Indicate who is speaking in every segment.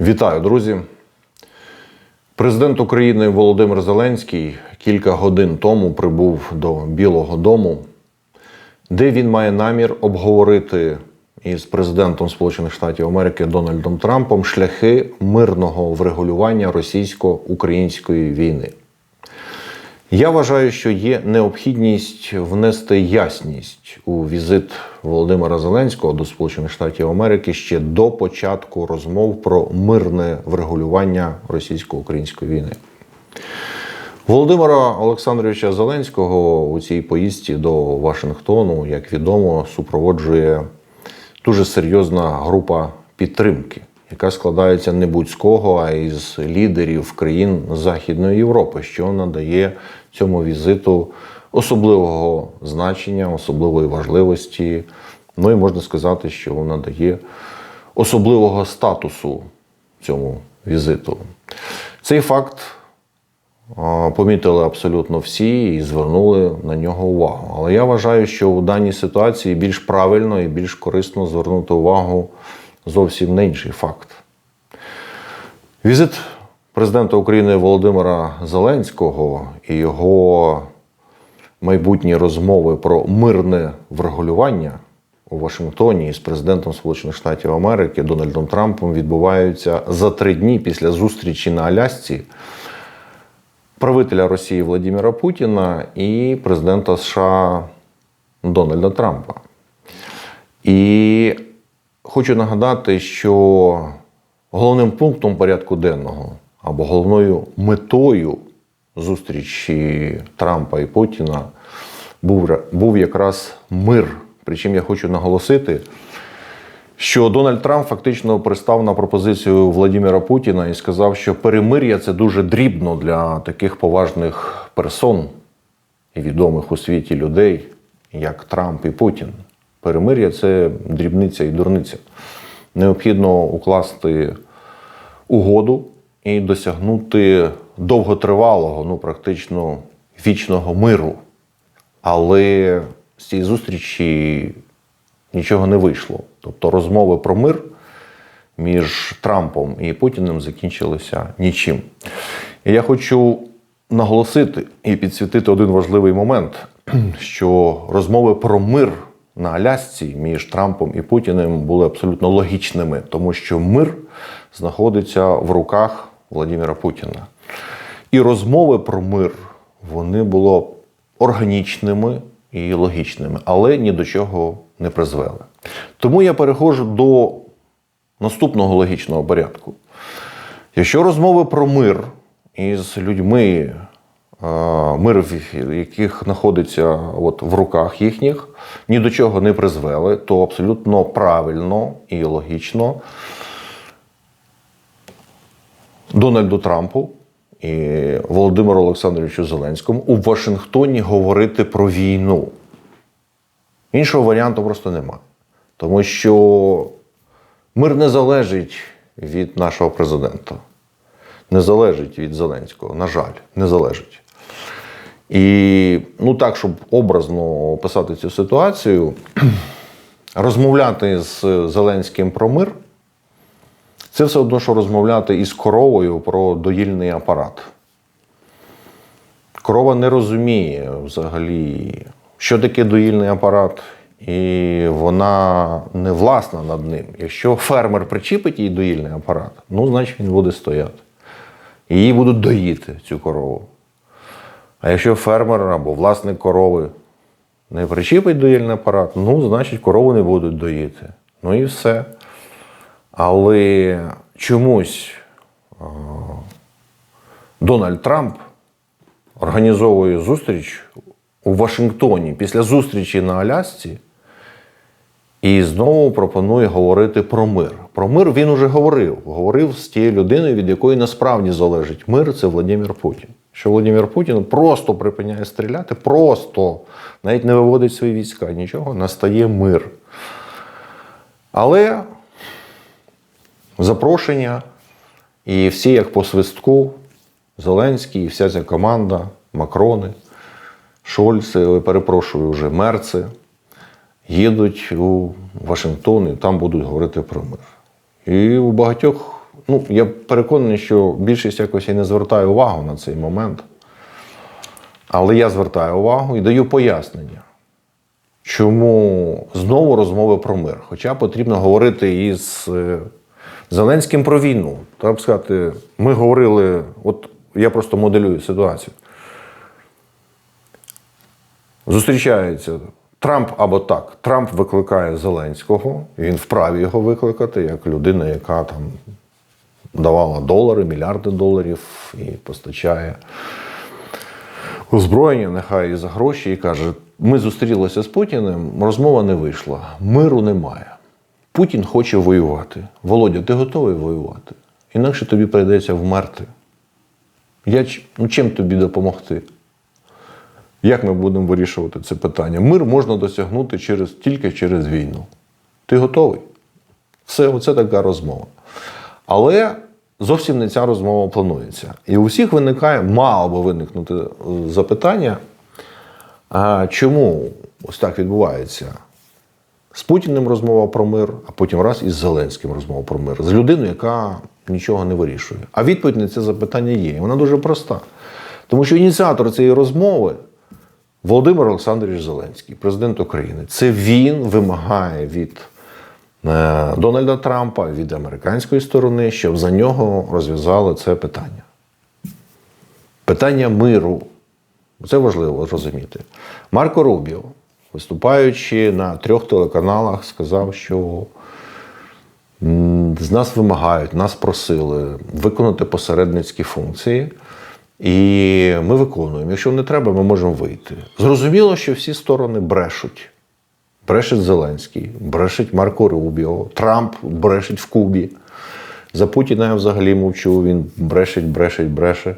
Speaker 1: Вітаю, друзі. Президент України Володимир Зеленський кілька годин тому прибув до Білого Дому, де він має намір обговорити із президентом Сполучених Штатів Америки Дональдом Трампом шляхи мирного врегулювання російсько-української війни. Я вважаю, що є необхідність внести ясність у візит Володимира Зеленського до Сполучених Штатів Америки ще до початку розмов про мирне врегулювання російсько-української війни. Володимира Олександровича Зеленського у цій поїздці до Вашингтону, як відомо, супроводжує дуже серйозна група підтримки, яка складається не будь-з-кого, а із лідерів країн Західної Європи, що надає цьому візиту особливого значення, особливої важливості. Ну і можна сказати, що вона дає особливого статусу цьому візиту. Цей факт помітили абсолютно всі і звернули на нього увагу. Але я вважаю, що у даній ситуації більш правильно і більш корисно звернути увагу зовсім на інший факт. Візит президента України Володимира Зеленського і його майбутні розмови про мирне врегулювання у Вашингтоні з президентом Сполучених Штатів Америки Дональдом Трампом відбуваються за три дні після зустрічі на Алясці правителя Росії Владимира Путіна і президента США Дональда Трампа. І хочу нагадати, що головним пунктом порядку денного або головною метою зустрічі Трампа і Путіна був, був якраз мир. Причому я хочу наголосити, що Дональд Трамп фактично пристав на пропозицію Владимира Путіна і сказав, що перемир'я це дуже дрібно для таких поважних персон і відомих у світі людей, як Трамп і Путін. Перемир'я це дрібниця і дурниця. Необхідно укласти угоду і досягнути довготривалого, ну практично вічного миру. Але з цієї зустрічі нічого не вийшло. Тобто розмови про мир між Трампом і Путіним закінчилися нічим. І я хочу наголосити і підсвітити один важливий момент, що розмови про мир на Алясці між Трампом і Путіним були абсолютно логічними, тому що мир знаходиться в руках Владимира Путіна. І розмови про мир вони були органічними і логічними, але ні до чого не призвели. Тому я переходжу до наступного логічного порядку. Якщо розмови про мир із людьми, мир, в яких знаходиться от в руках їхніх, ні до чого не призвели, то абсолютно правильно і логічно Дональду Трампу і Володимиру Олександровичу Зеленському у Вашингтоні говорити про війну. Іншого варіанту просто немає. Тому що мир не залежить від нашого президента, не залежить від Зеленського. На жаль, не залежить. І ну так, щоб образно описати цю ситуацію, розмовляти з Зеленським про мир це все одно, що розмовляти із коровою про доїльний апарат. Корова не розуміє взагалі, що таке доїльний апарат, і вона не власна над ним. Якщо фермер причіпить їй доїльний апарат, ну, значить він буде стояти. І її будуть доїти, цю корову. А якщо фермер або власник корови не причіпить доїльний апарат, ну, значить, корову не будуть доїти. Ну і все. Але чомусь Дональд Трамп організовує зустріч у Вашингтоні після зустрічі на Алясці і знову пропонує говорити про мир. Про мир він уже говорив. Говорив з тією людиною, від якої насправді залежить мир, це Владимир Путін. Що Владимир Путін просто припиняє стріляти, просто навіть не виводить свої війська, нічого, настає мир. Але запрошення, і всі, як по свистку, Зеленський, і вся ця команда, Макрони, Шольци, перепрошую, вже Мерци, їдуть у Вашингтон і там будуть говорити про мир. І у багатьох Ну, я переконаний, що більшість якось і не звертає увагу на цей момент. Але я звертаю увагу і даю пояснення, чому знову розмови про мир. Хоча потрібно говорити із е, Зеленським про війну. Треба сказати, ми говорили, от я просто моделюю ситуацію. Зустрічається Трамп або так. Трамп викликає Зеленського, він вправі його викликати, як людина, яка там давала долари, мільярди доларів і постачає озброєння, нехай і за гроші, і каже: ми зустрілися з Путіним, розмова не вийшла, миру немає. Путін хоче воювати. Володя, ти готовий воювати? Інакше тобі прийдеться вмерти. Я ну, чим тобі допомогти? Як ми будемо вирішувати це питання? Мир можна досягнути через, тільки через війну. Ти готовий? Все, оце така розмова. Але зовсім не ця розмова планується. І у всіх виникає, мало би виникнути е, запитання, а чому ось так відбувається? З Путіним розмова про мир, а потім раз із Зеленським розмова про мир. З людиною, яка нічого не вирішує. А відповідь на це запитання є. І вона дуже проста. Тому що ініціатор цієї розмови Володимир Олександрович Зеленський, президент України. Це він вимагає від Дональда Трампа, від американської сторони, щоб за нього розв'язали це питання. Питання миру. Це важливо зрозуміти. Марко Рубіо, виступаючи на трьох телеканалах, сказав, що з нас вимагають, нас просили виконати посередницькі функції. І ми виконуємо. Якщо не треба, ми можемо вийти. Зрозуміло, що всі сторони брешуть. Брешить Зеленський, брешить Марко Рубіо, Трамп брешить в Кубі. За Путіна я взагалі мовчу, він брешить, брешить, бреше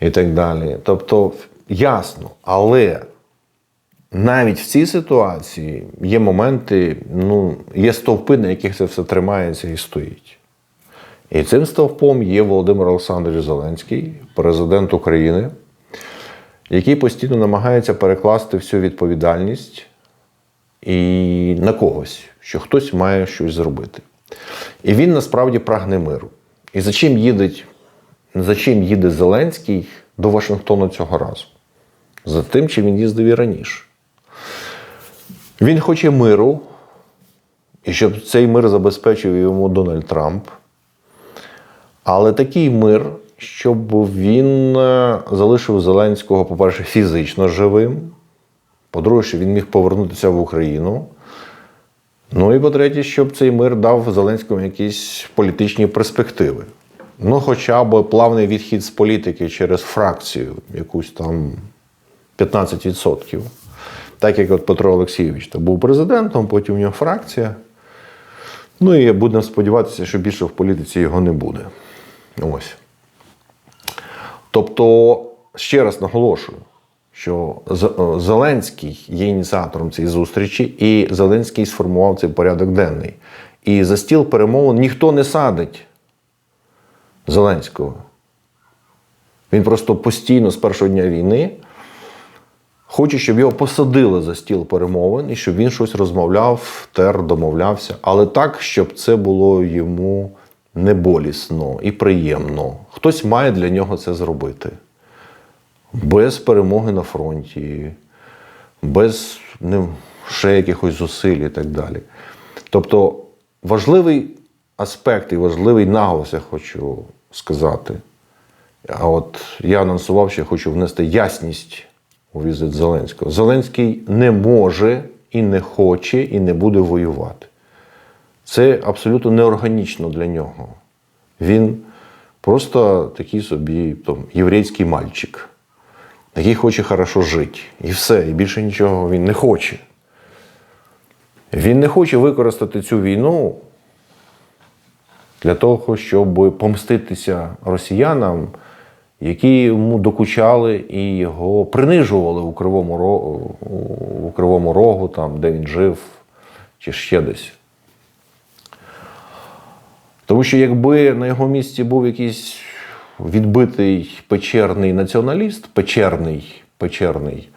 Speaker 1: і так далі. Тобто, ясно, але навіть в цій ситуації є моменти, ну, є стовпи, на яких це все тримається і стоїть. І цим стовпом є Володимир Олександрович Зеленський, президент України, який постійно намагається перекласти всю відповідальність і на когось, що хтось має щось зробити. І він насправді прагне миру. І за чим їде, за чим їде Зеленський до Вашингтону цього разу? За тим, чим він їздив і раніше. Він хоче миру, і щоб цей мир забезпечив йому Дональд Трамп. Але такий мир, щоб він е, залишив Зеленського, по-перше, фізично живим. По-друге, щоб він міг повернутися в Україну. Ну і по-третє, щоб цей мир дав Зеленському якісь політичні перспективи. Ну, хоча б плавний відхід з політики через фракцію, якусь там 15%. Так як от Петро Олексійович то був президентом, потім у нього фракція. Ну і будемо сподіватися, що більше в політиці його не буде. Ось. Тобто, ще раз наголошую, що е, Зеленський є ініціатором цієї зустрічі, і Зеленський сформував цей порядок денний. І за стіл перемовин ніхто не садить Зеленського. Він просто постійно з першого дня війни хоче, щоб його посадили за стіл перемовин і щоб він щось розмовляв, тер, домовлявся, але так, щоб це було йому не болісно і приємно. Хтось має для нього це зробити. Без перемоги на фронті, без ну, ще якихось зусиль і так далі. Тобто важливий аспект і важливий наголос, я хочу сказати. А от я анонсував, що я хочу внести ясність у візит Зеленського. Зеленський не може і не хоче, і не буде воювати. Це абсолютно неорганічно для нього. Він просто такий собі там, єврейський мальчик, який хоче хорошо жити. І все, і більше нічого він не хоче. Він не хоче використати цю війну для того, щоб помститися росіянам, які йому докучали і його принижували у Кривому, Ро- у Кривому Рогу, там, де він жив, чи ще десь. Тому що якби на його місці був якийсь відбитий печерний націоналіст, печерний, печерний,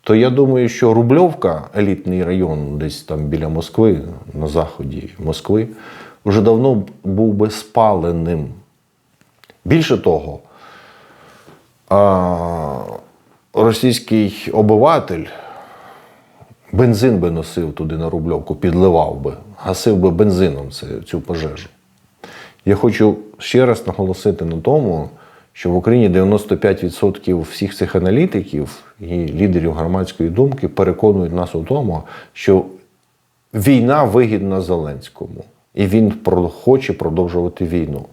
Speaker 1: то я думаю, що Рубльовка, елітний район, десь там біля Москви, на заході Москви, вже давно був би спаленим. Більше того, російський обиватель бензин би носив туди на Рубльовку, підливав би, гасив би бензином цю пожежу. Я хочу ще раз наголосити на тому, що в Україні 95% всіх цих аналітиків і лідерів громадської думки переконують нас у тому, що війна вигідна Зеленському, і він хоче продовжувати війну.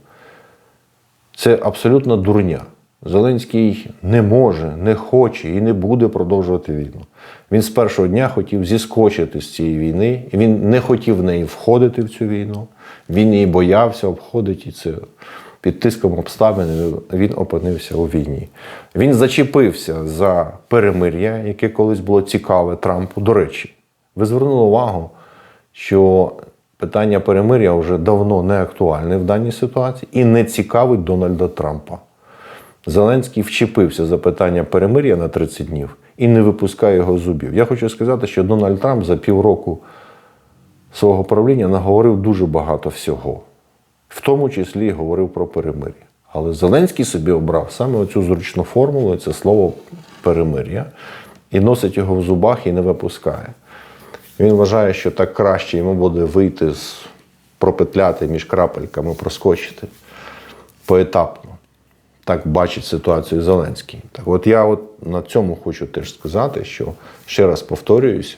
Speaker 1: Це абсолютно дурня. Зеленський не може, не хоче і не буде продовжувати війну. Він з першого дня хотів зіскочити з цієї війни, і він не хотів в неї входити в цю війну. Він її боявся обходити, і це під тиском обставин він опинився у війні. Він зачепився за перемир'я, яке колись було цікаве Трампу. До речі, ви звернули увагу, що питання перемир'я вже давно не актуальне в даній ситуації і не цікавить Дональда Трампа. Зеленський вчепився за питання перемир'я на 30 днів і не випускає його зубів. Я хочу сказати, що Дональд Трамп за півроку свого правління наговорив дуже багато всього, в тому числі і говорив про перемир'я. Але Зеленський собі обрав саме оцю зручну формулу, це слово перемир'я, і носить його в зубах і не випускає. Він вважає, що так краще йому буде вийти з пропетляти між крапельками, проскочити поетапно. Так бачить ситуацію Зеленський. Так от я от на цьому хочу теж сказати, що ще раз повторююсь,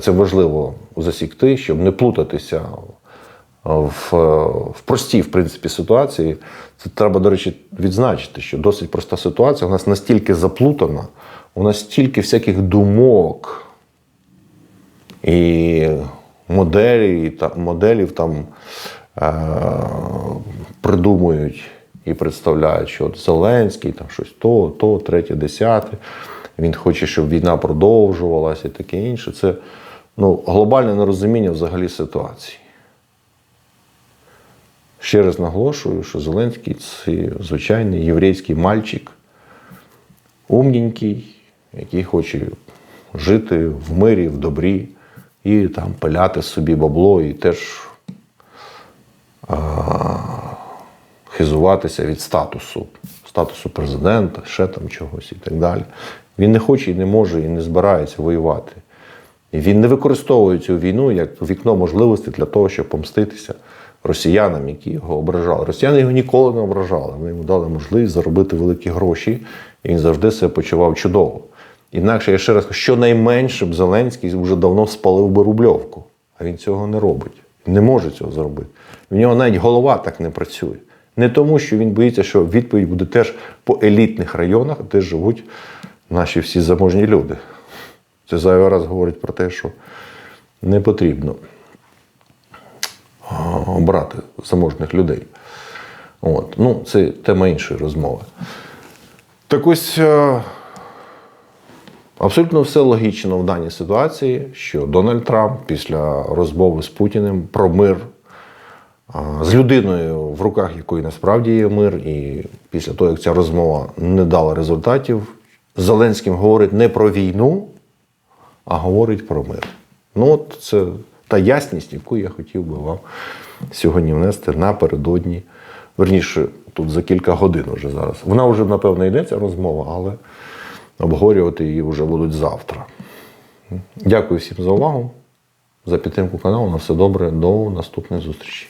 Speaker 1: це важливо засікти, щоб не плутатися в, в простій, в принципі, ситуації. Це треба, до речі, відзначити, що досить проста ситуація. У нас настільки заплутана, у нас стільки всяких думок і моделі, та, моделів там е, придумують і представляють, що от Зеленський там щось то, то, третє, десяте. Він хоче, щоб війна продовжувалася і таке інше. Це ну, глобальне нерозуміння взагалі ситуації. Ще раз наголошую, що Зеленський це звичайний єврейський мальчик, умненький, який хоче жити в мирі, в добрі і там пиляти собі бабло і теж а, хизуватися від статусу, статусу президента, ще там чогось і так далі. Він не хоче і не може, і не збирається воювати. І він не використовує цю війну як вікно можливостей для того, щоб помститися росіянам, які його ображали. Росіяни його ніколи не ображали. Вони йому дали можливість заробити великі гроші, і він завжди себе почував чудово. Інакше я ще раз кажу, щонайменше б Зеленський вже давно спалив би Рубльовку, а він цього не робить. Не може цього зробити. В нього навіть голова так не працює. Не тому, що він боїться, що відповідь буде теж по елітних районах, де живуть наші всі заможні люди. Це зайвий раз говорить про те, що не потрібно обрати заможних людей. От. Ну, це тема іншої розмови. Так ось е, абсолютно все логічно в даній ситуації, що Дональд Трамп після розмови з Путіним про мир з людиною, в руках якої насправді є мир, і після того, як ця розмова не дала результатів, Зеленським говорить не про війну, а говорить про мир. Ну, от це та ясність, яку я хотів би вам сьогодні внести напередодні. Верніше, тут за кілька годин вже зараз. Вона вже, напевно, йдеться розмова, але обговорювати її вже будуть завтра. Дякую всім за увагу, за підтримку каналу. На все добре. До наступної зустрічі.